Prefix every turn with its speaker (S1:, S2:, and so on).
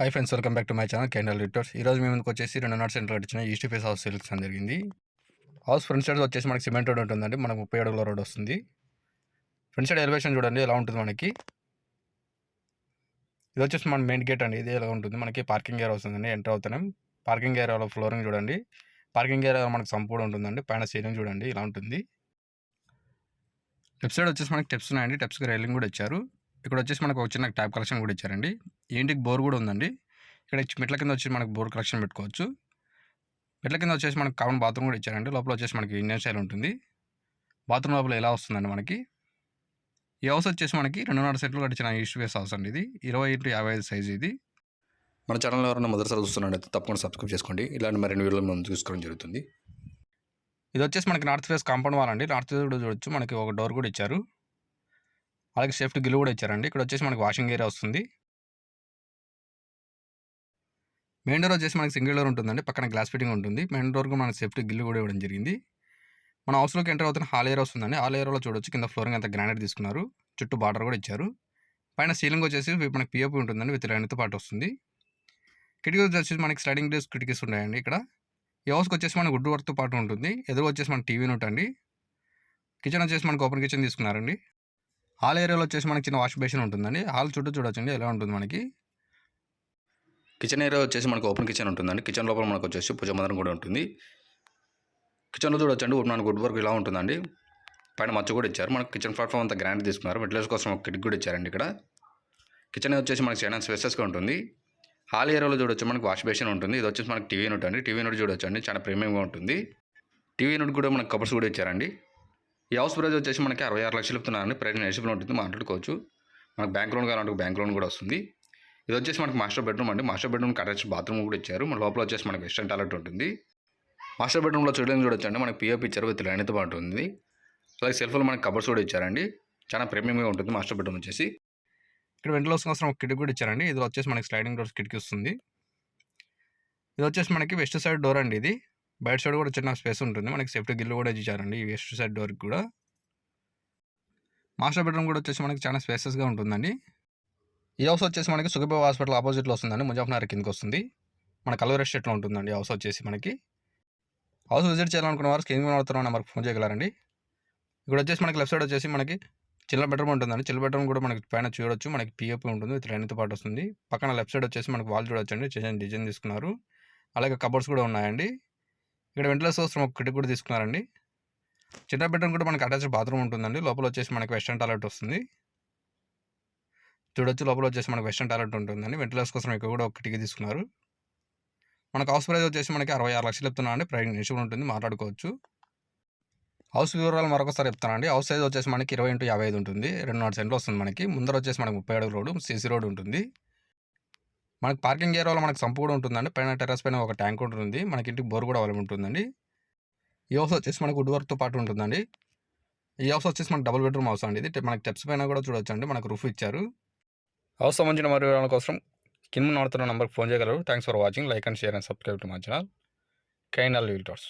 S1: Hi friends welcome back to my channel Kendal realtors ఈ రోజు మేము ముందుకు వచ్చేసి రెండు నాట్ సెంటర్ వచ్చిన ఈస్ట్ ఫేస్ హౌస్ సెలెక్షన్ జరిగింది. హౌస్ ఫ్రంట్ సైడ్ వచ్చేసి మనకి సిమెంట్ రోడ్ ఉంటుందండి మనకు ముప్పై అడుగుల రోడ్ వస్తుంది. ఫ్రంట్ సైడ్ ఎలివేషన్ చూడండి ఎలా ఉంటుంది మనకి? ఇది వచ్చేసి మన మెయిన్ గేట్ అండి ఇది ఎలా ఉంటుంది? మనకి పార్కింగ్ ఏరియా వస్తుందండి ఎంటర్ అవుతున్నాం. పార్కింగ్ ఏరియాలో ఫ్లోరింగ్ చూడండి. పార్కింగ్ ఏరియా మనకి సంపూర్ణ ఉంటుందండి పైన సీలింగ్ చూడండి ఇలా ఉంటుంది. లెఫ్ట్ సైడ్ వచ్చేసి మనకి టెప్స్ ఉన్నాయండి టెప్స్కి రైలింగ్ కూడా ఇచ్చారు. ఇక్కడ వచ్చేసి మనకు ఒక చిన్న ట్యాప్ కలెక్షన్ కూడా ఇచ్చారండి. ఈ ఇంటికి బోర్ కూడా ఉందండి. ఇక్కడ మెట్ల కింద వచ్చి మనకు బోర్ కలెక్షన్ పెట్టుకోవచ్చు. మెట్ల కింద వచ్చేసి మనకి కామన్ బాత్రూమ్ కూడా ఇచ్చారండి. లోపల వచ్చేసి మనకి ఇండియన్ స్టైల్ ఉంటుంది. బాత్రూమ్ లోపల ఎలా వస్తుందండి మనకి? ఈ హౌస్ వచ్చేసి మనకి రెండున్నర సెట్లు కట్టించిన ఈస్ట్ ఫేస్ హౌస్ అండి ఇది. ఇరవై ఇంటూ యాభై ఐదు సైజ్ ఇది.
S2: మన ఛానల్ ఎవరైనా మొదటిసారి చూస్తున్నట్లయితే తప్పకుండా సబ్స్క్రైబ్ చేసుకోండి. ఇలాంటి మరిన్ని వీడియోలు మనం చూసుకోవడం జరుగుతుంది.
S1: ఇది వచ్చేసి మనకి నార్త్ ఫేస్ కాంపౌండ్ వాల్ అండి. నార్త్ ఫేస్ కూడా చూడొచ్చు. మనకి ఒక డోర్ కూడా ఇచ్చారు. అలాగే సేఫ్టీ గిల్ కూడా ఇచ్చారండి. ఇక్కడ వచ్చేసి మనకి వాషింగ్ ఏరియా వస్తుంది. మెయిన్ డోర్ వచ్చేసి మనకి సింగిల్ డోర్ ఉంటుందండి. పక్కన గ్లాస్ ఫిట్టింగ్ ఉంటుంది. మెయిన్ డోర్కి మనకి సేఫ్టీ గిల్లు కూడా ఇవ్వడం జరిగింది. మన హౌస్లోకి ఎంటర్ అవుతున్న హాల్ ఏరియా వస్తుందండి. హాల్ ఏరియాలో చూడొచ్చు. కింద ఫ్లోరింగ్ అంతా గ్రానైట్ తీసుకున్నారు. చుట్టూ బార్డర్ కూడా ఇచ్చారు. పైన సీలింగ్ వచ్చేసి మనకి పిఓపి ఉంటుందండి. విత్ లైన్తో పాటు వస్తుంది. కిటికీ వచ్చేసి మనకి స్లైడింగ్ డేస్ కిటికీస్ ఉన్నాయండి ఇక్కడ. ఈ హౌస్కి వచ్చేసి మనకి వుడ్ వర్క్తో పాటు ఉంటుంది. ఎదురు వచ్చేసి మన టీవీ యూనిట్ అండి. కిచెన్ వచ్చేసి మనకి ఓపెన్ కిచెన్ తీసుకున్నారండి. హాల్ ఏరియాలో వచ్చేసి మనకి చిన్న వాష్ బేసిన్ ఉంటుందండి. హాల్ చుట్టూ చూడొచ్చండి ఎలా ఉంటుంది మనకి?
S2: కిచెన్ ఏరియా వచ్చేసి మనకు ఓపెన్ కిచెన్ ఉంటుందండి. కిచెన్ లోపల మనకు వచ్చేసి పూజ మందిరం కూడా ఉంటుంది. కిచెన్లో చూడొచ్చండి మనకు వుడ్ వర్క్ ఇలా ఉంటుందండి. పైన మచ్చ కూడా ఇచ్చారు. మనకు కిచెన్ ప్లాట్ఫామ్ అంతా గ్రాండ్ తీసుకున్నారు. వెంటిలేషన్ కోసం ఒక కిటికీ కూడా ఇచ్చారండి ఇక్కడ. కిచెన్ వచ్చేసి మనకి చైనా స్పెసెస్గా ఉంటుంది. హాల్ ఏరియాలో చూడొచ్చు మనకి వాష్ బేసిన్ ఉంటుంది. ఇది వచ్చేసి మనకి టీవీ యూనిట్ అండి. టీవీ యూనిట్ చూడొచ్చు అండి చాలా ప్రీమియంగా ఉంటుంది. టీవీ యూనిట్ కూడా మనకి కవర్స్ కూడా ఇచ్చారండి. ఈ హౌస్ ప్రైజ్ వచ్చేసి మనకి అరవై ఆరు లక్షలు చెప్తున్నారండి ప్రైస్ ఎలిజిబుల్ ఉంటుంది మాట్లాడుకోవచ్చు. మనకు బ్యాంక్ లోన్ కావాలంటే బ్యాంక్ లోన్ కూడా వస్తుంది. ఇది వచ్చేసి మనకి మాస్టర్ బెడ్రూమ్ అండి. మాస్టర్ బెడ్రూమ్ అటాచ్ బాత్రూమ్ కూడా ఇచ్చారు. మన లోపల వచ్చేసి మనకి వెస్టర్న్ టాయిలెట్ ఉంటుంది. మాస్టర్ బెడ్రూమ్లో చూడడం చూడొచ్చు అండి. మనకి పిఓపి ఇచ్చారు విత్ లైన్తో పాటు ఉంది. అలాగే సెల్ఫ్లో మనకి కబర్స్ కూడా ఇచ్చారండి. చాలా ప్రీమియంగా ఉంటుంది మాస్టర్ బెడ్రూమ్ వచ్చేసి.
S1: ఇక్కడ వెంటిలేషన్ కోసం ఒక కిటికీ కూడా ఇచ్చారండి. ఇది వచ్చేసి మనకి స్లైడింగ్ డోర్స్ కిటికీ వస్తుంది. ఇది వచ్చేసి మనకి వెస్ట్ సైడ్ డోర్ అండి ఇది. బయట సైడ్ కూడా చిన్న స్పేస్ ఉంటుంది. మనకి సేఫ్టీ గిల్లు కూడా ఇచ్చారండి. ఈ వెస్ట్ సైడ్ డోర్కి కూడా. మాస్టర్ బెడ్రూమ్ కూడా వచ్చేసి మనకి చాలా స్పేసెస్గా ఉంటుందండి. ఈ హౌస్ వచ్చేసి మనకి సుఖబాబు హాస్పిటల్ ఆపోజిట్లో వస్తుందండి. ముజాఫర్నగర్ కిందకి వస్తుంది. మన కలవర్ ఎస్టేట్లో ఉంటుందండి హౌస్ వచ్చేసి మనకి. హౌస్ విజిట్ చేయాలనుకున్న వారు స్క్రీన్ మీద అవుతున్న నెంబర్కి ఫోన్ చేయగలరండి. ఇక్కడ వచ్చేసి మనకి లెఫ్ట్ సైడ్ వచ్చేసి మనకి చిల్ల బెడ్రూమ్ ఉంటుందండి. చిల్ల బెడ్రూమ్ కూడా మనకి పైన చూడొచ్చు. మనకి పిఎఫ్ ఉంటుంది. విత్ లైన్తో పాటు వస్తుంది. పక్కన లెఫ్ట్ సైడ్ వచ్చేసి మనకి వాల్ చూడొచ్చండి. డిజైన్ డిజైన్ తీసుకున్నారు. అలాగే కబోర్డ్స్ కూడా ఉన్నాయండి. ఇక్కడ వెంటిలేషన్ కోసం ఒక కిటికీ కూడా తీసుకున్నారండి. చిన్న బెడ్రూమ్ కూడా మనకి అటాచ్డ్ బాత్రూమ్ ఉంటుందండి. లోపల వచ్చేసి మనకి వెస్టర్న్ టాయిలెట్ వస్తుంది. చూడొచ్చు లోపల వచ్చేసి మనకి వెస్టర్న్ టాయిలెట్ ఉంటుందండి. వెంటిలేషన్ కోసం ఇక్కడ కూడా ఒక కిటికీ తీసుకున్నారు. మనకు హౌస్ ప్రైస్ వచ్చేసి మనకి అరవై ఆరు లక్షలు చెప్తున్నా అండి. ప్రైస్ ఇష్యూ ఉంటుంది. మాట్లాడుకోవచ్చు. హౌస్ వివరాలు మరొకసారి చెప్తానండి హౌస్ సైజ్ వచ్చేసి మనకి ఇరవై ఇంటూ యాభై ఐదు ఉంటుంది. రెండున్నర సెంట్లు వస్తుంది మనకి. ముందర వచ్చేసి మనకి ముప్పై అడుగు రోడ్డు సీసీ రోడ్ ఉంటుంది. మనకి పార్కింగ్ ఏరియాలో మనకి సంపు కూడా ఉంటుందండి. పైన టెర్రస్ పైన ఒక ట్యాంక్ ఉంటుంది. మనకి ఇంటికి బోర్ కూడా అవైలబుల్ ఉంటుందండి. ఈ హౌస్ వచ్చేసి మనకు వుడ్ వర్క్తో పాటు ఉంటుందండి. ఈ హౌస్ వచ్చేసి మనకు డబుల్ బెడ్రూమ్ హౌస్ అండి. ఇది మనకి స్టెప్స్ పైన కూడా చూడొచ్చు అండి మనకు రూఫ్ ఇచ్చారు. హౌస్ సంబంధించిన మరి వివరాల కోసం కింద నడుతున్న నెంబర్కి ఫోన్ చేయగలరు. Thanks for watching. Like and share and subscribe to మా ఛానల్. Kendal realtors